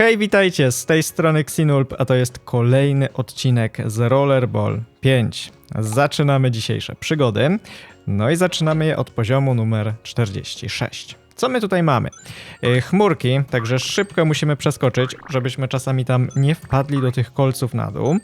Hej, witajcie, z tej strony Xinulp, a to jest kolejny odcinek z Rollerball 5. Zaczynamy dzisiejsze przygody, no i zaczynamy je od poziomu numer 46. Co my tutaj mamy? Yy, Chmurki, także szybko musimy przeskoczyć, żebyśmy czasami tam nie wpadli do tych kolców na dół.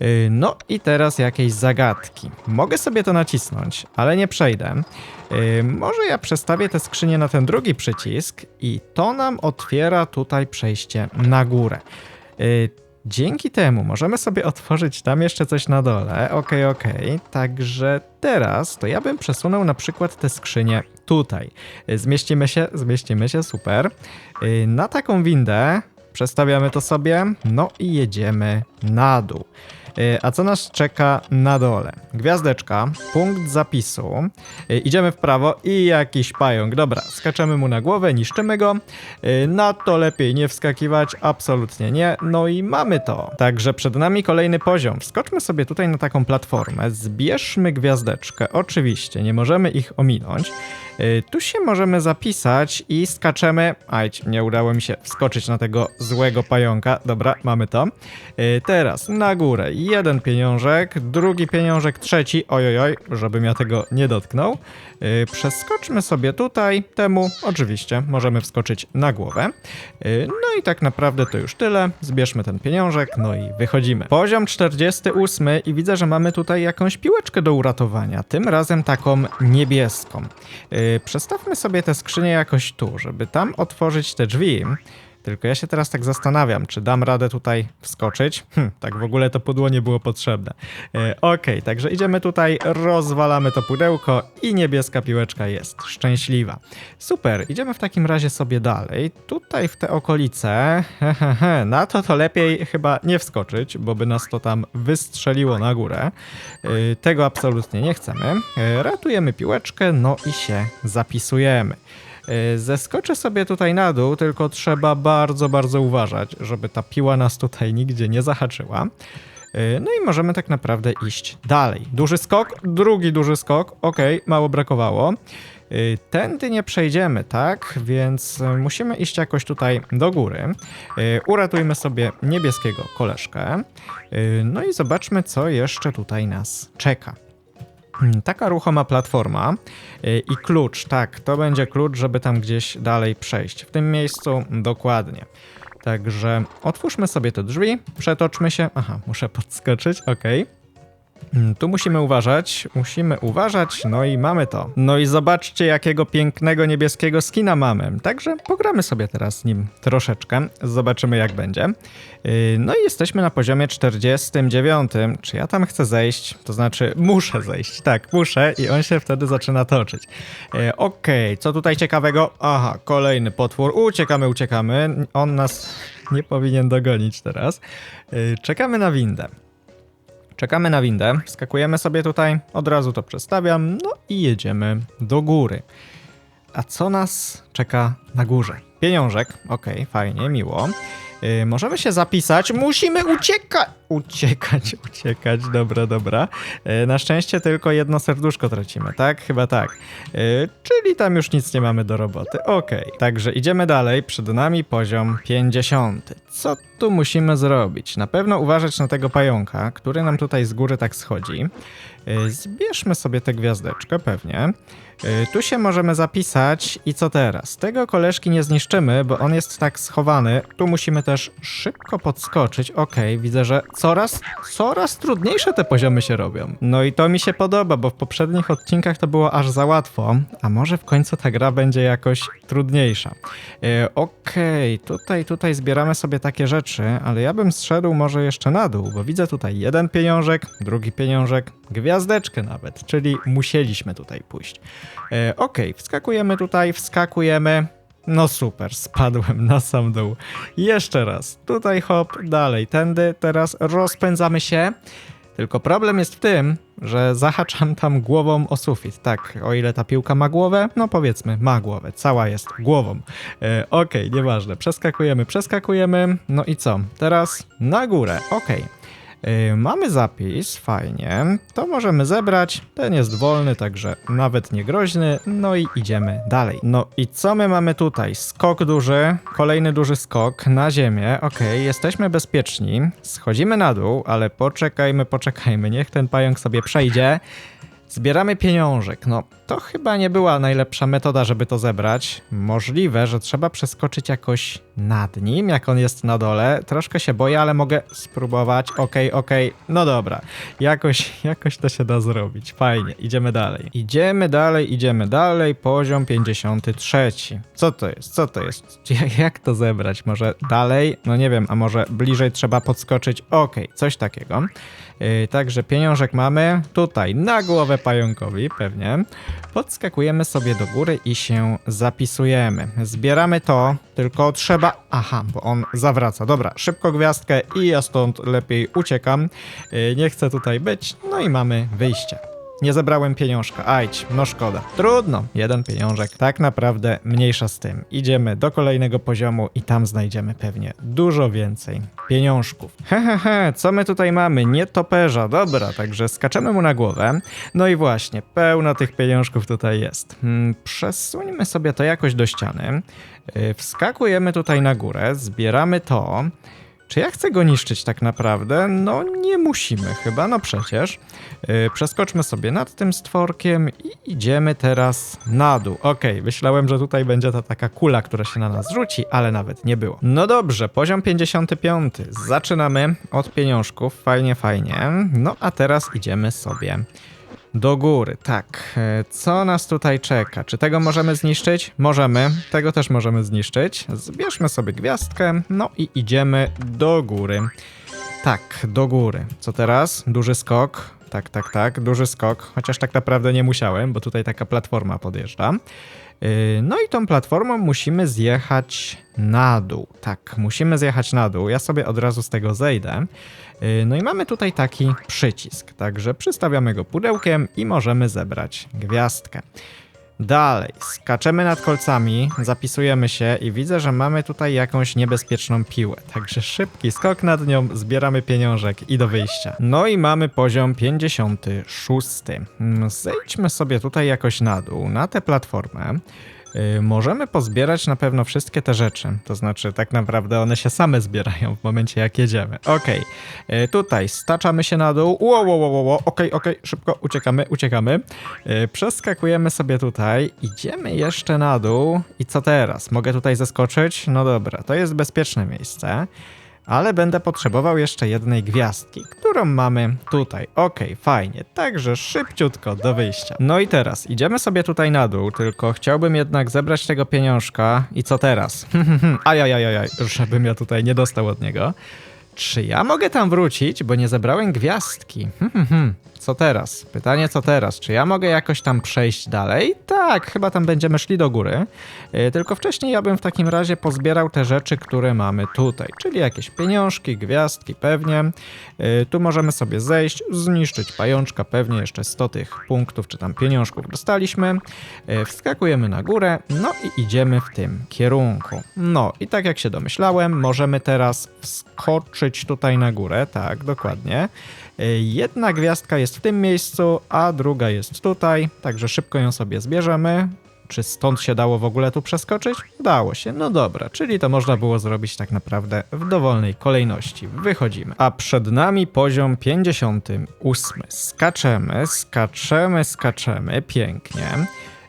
Yy, No i teraz jakieś zagadki. Mogę sobie to nacisnąć, ale nie przejdę. Yy, Może ja przestawię tę skrzynię na ten drugi przycisk i to nam otwiera tutaj przejście na górę. Dzięki temu możemy sobie otworzyć tam jeszcze coś na dole. Okej, okej. Także teraz to ja bym przesunął na przykład tę skrzynię tutaj. Zmieścimy się, zmieścimy się, super. Yy, Na taką windę przestawiamy to sobie, no i jedziemy na dół. Yy, A co nas czeka na dole? Gwiazdeczka, punkt zapisu. Yy, Idziemy w prawo i jakiś pająk. Dobra, skaczemy mu na głowę, niszczymy go. Yy, Na to lepiej nie wskakiwać, absolutnie nie. No i mamy to. Także przed nami kolejny poziom. Wskoczmy sobie tutaj na taką platformę, zbierzmy gwiazdeczkę. Oczywiście, nie możemy ich ominąć. Tu się możemy zapisać i skaczemy. Aj, nie udało mi się wskoczyć na tego złego pająka. Dobra, mamy to. Teraz na górę jeden pieniążek, drugi pieniążek, trzeci. Ojojoj, żebym ja tego nie dotknął. Yy, Przeskoczmy sobie tutaj. Temu oczywiście możemy wskoczyć na głowę. Yy, No i tak naprawdę to już tyle. Zbierzmy ten pieniążek, no i wychodzimy. Poziom 48 i widzę, że mamy tutaj jakąś piłeczkę do uratowania. Tym razem taką niebieską. Yy, Przestawmy sobie tę skrzynię jakoś tu, żeby tam otworzyć te drzwi. Tylko ja się teraz tak zastanawiam, czy dam radę tutaj wskoczyć. Hm, tak w ogóle to pudło nie było potrzebne. E, Okej, także idziemy tutaj, rozwalamy to pudełko i niebieska piłeczka jest szczęśliwa. Super, idziemy w takim razie sobie dalej. Tutaj w te okolice, hehehe, na to to lepiej chyba nie wskoczyć, bo by nas to tam wystrzeliło na górę. E, Tego absolutnie nie chcemy. E, Ratujemy piłeczkę, no i się zapisujemy. Yy, Zeskoczę sobie tutaj na dół, tylko trzeba bardzo, bardzo uważać, żeby ta piła nas tutaj nigdzie nie zahaczyła. Yy, No i możemy tak naprawdę iść dalej. Duży skok, drugi duży skok, okej, mało brakowało. Yy, Tędy nie przejdziemy, tak? Więc musimy iść jakoś tutaj do góry. Uratujmy sobie niebieskiego koleżkę. No i zobaczmy, co jeszcze tutaj nas czeka. Hmm, Taka ruchoma platforma y, i klucz, tak, to będzie klucz, żeby tam gdzieś dalej przejść. W tym miejscu dokładnie. Także otwórzmy sobie te drzwi, przetoczmy się. Aha, muszę podskoczyć, okej. Mm, Tu musimy uważać, musimy uważać, no i mamy to. No i zobaczcie, jakiego pięknego niebieskiego skina mamy. Także pogramy sobie teraz nim troszeczkę, zobaczymy jak będzie. Yy, No i jesteśmy na poziomie 49. Czy ja tam chcę zejść? To znaczy, muszę zejść, tak, muszę i on się wtedy zaczyna toczyć. Yy, Okej, co tutaj ciekawego? Aha, kolejny potwór. Uciekamy, uciekamy. On nas nie powinien dogonić teraz. Yy, Czekamy na windę. Czekamy na windę, skakujemy sobie tutaj, od razu to przestawiam, no i jedziemy do góry. A co nas czeka na górze? Pieniążek, okej, fajnie, miło. Yy, możemy się zapisać, musimy uciekać! Uciekać, uciekać, dobra, dobra. Yy, na szczęście tylko jedno serduszko tracimy, tak? Chyba tak. Yy, czyli tam już nic nie mamy do roboty, okej. Także idziemy dalej, przed nami poziom 50. Co tu musimy zrobić? Na pewno uważać na tego pająka, który nam tutaj z góry tak schodzi. Yy, Zbierzmy sobie tę gwiazdeczkę, pewnie. Tu się możemy zapisać i co teraz? Tego koleżki nie zniszczymy, bo on jest tak schowany. Tu musimy też szybko podskoczyć. Okej, widzę, że coraz, coraz trudniejsze te poziomy się robią. No i to mi się podoba, bo w poprzednich odcinkach to było aż za łatwo, a może w końcu ta gra będzie jakoś trudniejsza. Yy, Okej, tutaj, tutaj zbieramy sobie takie rzeczy, ale ja bym zszedł może jeszcze na dół, bo widzę tutaj jeden pieniążek, drugi pieniążek, gwiazdeczkę nawet, czyli musieliśmy tutaj pójść. E, Okej, wskakujemy tutaj, wskakujemy. No super, spadłem na sam dół. Jeszcze raz, tutaj hop, dalej, tędy, teraz rozpędzamy się. Tylko problem jest w tym, że zahaczam tam głową o sufit. Tak, o ile ta piłka ma głowę, no powiedzmy, ma głowę, cała jest głową. E, Okej, nieważne, przeskakujemy, przeskakujemy. No i co? Teraz na górę, okej. Yy, mamy zapis, fajnie. To możemy zebrać. Ten jest wolny, także nawet nie groźny. No i idziemy dalej. No i co my mamy tutaj? Skok duży, kolejny duży skok na ziemię. Okej, jesteśmy bezpieczni. Schodzimy na dół, ale poczekajmy, poczekajmy. Niech ten pająk sobie przejdzie. Zbieramy pieniążek. No, to chyba nie była najlepsza metoda, żeby to zebrać. Możliwe, że trzeba przeskoczyć jakoś nad nim, jak on jest na dole. Troszkę się boję, ale mogę spróbować. Okej, okej, no dobra. Jakoś, jakoś to się da zrobić. Fajnie, idziemy dalej. Idziemy dalej, idziemy dalej. Poziom 53. Co to jest? Co to jest? Jak, to zebrać? Może dalej? No nie wiem, a może bliżej trzeba podskoczyć? Okej, coś takiego. Yy, także pieniążek mamy tutaj na głowę pająkowi, pewnie. Podskakujemy sobie do góry i się zapisujemy. Zbieramy to, tylko trzeba. Aha, bo on zawraca. Dobra, szybko gwiazdkę i ja stąd lepiej uciekam. Yy, nie chcę tutaj być. No i mamy wyjście. Nie zebrałem pieniążka. Ajdź, no szkoda. Trudno, jeden pieniążek. Tak naprawdę mniejsza z tym. Idziemy do kolejnego poziomu i tam znajdziemy pewnie dużo więcej pieniążków. Hehehe, he, he, co my tutaj mamy? Nietoperza, dobra, także skaczemy mu na głowę. No i właśnie, pełno tych pieniążków tutaj jest. Hmm, przesuńmy sobie to jakoś do ściany. Yy, wskakujemy tutaj na górę, zbieramy to. Czy ja chcę go niszczyć tak naprawdę? No nie musimy chyba, no przecież. Yy, przeskoczmy sobie nad tym stworkiem i idziemy teraz na dół. Okej, okay, myślałem, że tutaj będzie ta taka kula, która się na nas rzuci, ale nawet nie było. No dobrze, poziom 55. Zaczynamy od pieniążków, fajnie, fajnie. No a teraz idziemy sobie do góry, tak. E, Co nas tutaj czeka? Czy tego możemy zniszczyć? Możemy. Tego też możemy zniszczyć. Zbierzmy sobie gwiazdkę, no i idziemy do góry. Tak, do góry. Co teraz? Duży skok. Tak, tak, tak, duży skok. Chociaż tak naprawdę nie musiałem, bo tutaj taka platforma podjeżdża. Yy, No i tą platformą musimy zjechać na dół. Tak, musimy zjechać na dół. Ja sobie od razu z tego zejdę. Yy, No i mamy tutaj taki przycisk, także przystawiamy go pudełkiem i możemy zebrać gwiazdkę. Dalej, skaczemy nad kolcami, zapisujemy się i widzę, że mamy tutaj jakąś niebezpieczną piłę. Także szybki skok nad nią, zbieramy pieniążek i do wyjścia. No i mamy poziom 56. Mm, Zejdźmy sobie tutaj jakoś na dół, na tę platformę. Yy, możemy pozbierać na pewno wszystkie te rzeczy. To znaczy, tak naprawdę one się same zbierają w momencie, jak jedziemy. Okej, yy, tutaj staczamy się na dół. Ło, ło, ło, ło. Okej, okej, szybko uciekamy, uciekamy. Yy, przeskakujemy sobie tutaj, idziemy jeszcze na dół. I co teraz? Mogę tutaj zeskoczyć? No dobra, to jest bezpieczne miejsce. Ale będę potrzebował jeszcze jednej gwiazdki, którą mamy tutaj. Okej, fajnie. Także szybciutko do wyjścia. No i teraz idziemy sobie tutaj na dół, tylko chciałbym jednak zebrać tego pieniążka. I co teraz? Ajajajaj, żebym ja tutaj nie dostał od niego. Czy ja mogę tam wrócić, bo nie zebrałem gwiazdki? Co teraz? Pytanie, co teraz? Czy ja mogę jakoś tam przejść dalej? Tak, chyba tam będziemy szli do góry. Yy, tylko wcześniej ja bym w takim razie pozbierał te rzeczy, które mamy tutaj, czyli jakieś pieniążki, gwiazdki pewnie. Yy, tu możemy sobie zejść, zniszczyć pajączka, pewnie jeszcze 100 tych punktów czy tam pieniążków dostaliśmy. Yy, wskakujemy na górę, no i idziemy w tym kierunku. No i tak jak się domyślałem, możemy teraz wskoczyć tutaj na górę, tak, dokładnie. Jedna gwiazdka jest w tym miejscu, a druga jest tutaj, także szybko ją sobie zbierzemy. Czy stąd się dało w ogóle tu przeskoczyć? Dało się, no dobra, czyli to można było zrobić tak naprawdę w dowolnej kolejności. Wychodzimy. A przed nami poziom 58. Skaczemy, skaczemy, skaczemy, pięknie.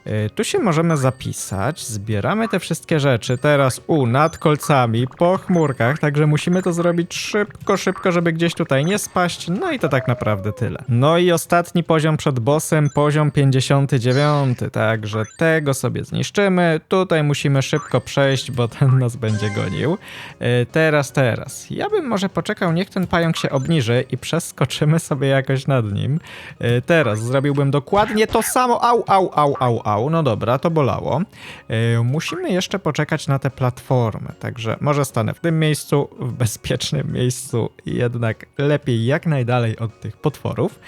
Y, Tu się możemy zapisać, zbieramy te wszystkie rzeczy teraz u, nad kolcami, po chmurkach, także musimy to zrobić szybko, szybko, żeby gdzieś tutaj nie spaść, no i to tak naprawdę tyle. No i ostatni poziom przed bossem, poziom 59, także tego sobie zniszczymy, tutaj musimy szybko przejść, bo ten nas będzie gonił. Y, Teraz, teraz, ja bym może poczekał, niech ten pająk się obniży i przeskoczymy sobie jakoś nad nim. Y, Teraz zrobiłbym dokładnie to samo, au, au, au, au, au, no dobra, to bolało. Yy, musimy jeszcze poczekać na tę platformę, także może stanę w tym miejscu, w bezpiecznym miejscu, jednak lepiej jak najdalej od tych potworów.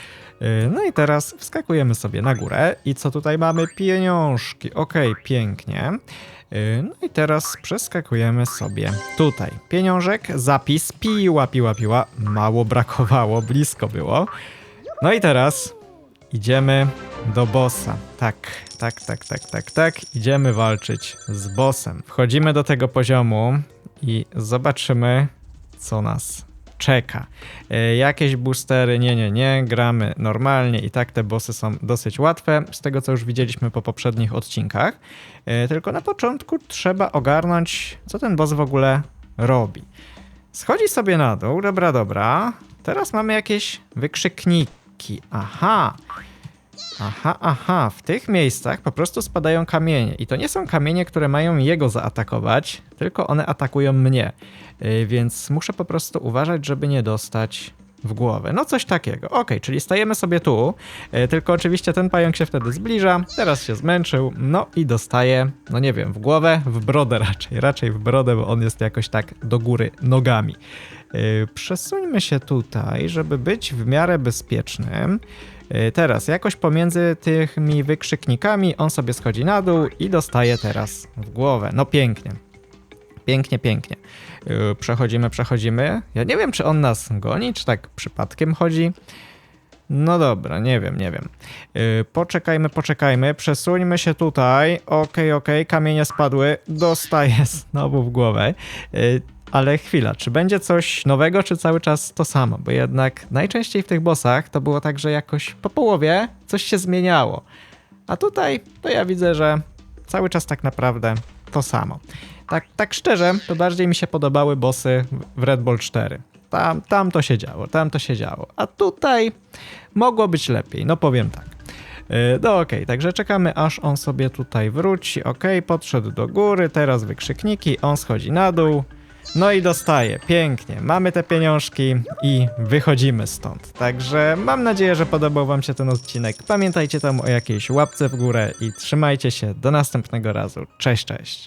Yy, No i teraz wskakujemy sobie na górę i co tutaj mamy? Pieniążki, okej, pięknie. Yy, No i teraz przeskakujemy sobie tutaj. Pieniążek, zapis, piła, piła, piła. Mało brakowało, blisko było. No i teraz idziemy do bossa. Tak, tak, tak, tak, tak, tak. Idziemy walczyć z bossem. Wchodzimy do tego poziomu i zobaczymy, co nas czeka. E, jakieś boostery, nie, nie, nie, gramy normalnie i tak te bossy są dosyć łatwe, z tego co już widzieliśmy po poprzednich odcinkach. E, tylko na początku trzeba ogarnąć, co ten boss w ogóle robi. Schodzi sobie na dół, dobra, dobra. Teraz mamy jakieś wykrzykniki. Aha. Aha, aha, w tych miejscach po prostu spadają kamienie. I to nie są kamienie, które mają jego zaatakować, tylko one atakują mnie. Yy, więc muszę po prostu uważać, żeby nie dostać w głowę. No coś takiego. Ok, czyli stajemy sobie tu, yy, tylko oczywiście ten pająk się wtedy zbliża, teraz się zmęczył, no i dostaje, no nie wiem, w głowę, w brodę raczej, raczej w brodę, bo on jest jakoś tak do góry nogami. Yy, Przesuńmy się tutaj, żeby być w miarę bezpiecznym. Yy, Teraz jakoś pomiędzy tymi wykrzyknikami on sobie schodzi na dół i dostaje teraz w głowę. No pięknie. Pięknie, pięknie. Yy, Przechodzimy, przechodzimy. Ja nie wiem, czy on nas goni, czy tak przypadkiem chodzi. No dobra, nie wiem, nie wiem. Yy, poczekajmy, poczekajmy. Przesuńmy się tutaj. Okej, okej, kamienie spadły. Dostaję znowu w głowę. Yy, ale chwila, czy będzie coś nowego, czy cały czas to samo? Bo jednak najczęściej w tych bossach to było tak, że jakoś po połowie coś się zmieniało. A tutaj to ja widzę, że cały czas tak naprawdę to samo. Tak, tak szczerze, to bardziej mi się podobały bossy w Red Bull 4. Tam, tam to się działo, tam to się działo. A tutaj mogło być lepiej, no powiem tak. Yy, No okej, także czekamy aż on sobie tutaj wróci. Okej, podszedł do góry, teraz wykrzykniki, on schodzi na dół. No i dostaje, pięknie. Mamy te pieniążki i wychodzimy stąd. Także mam nadzieję, że podobał Wam się ten odcinek. Pamiętajcie tam o jakiejś łapce w górę i trzymajcie się do następnego razu. Cześć, cześć.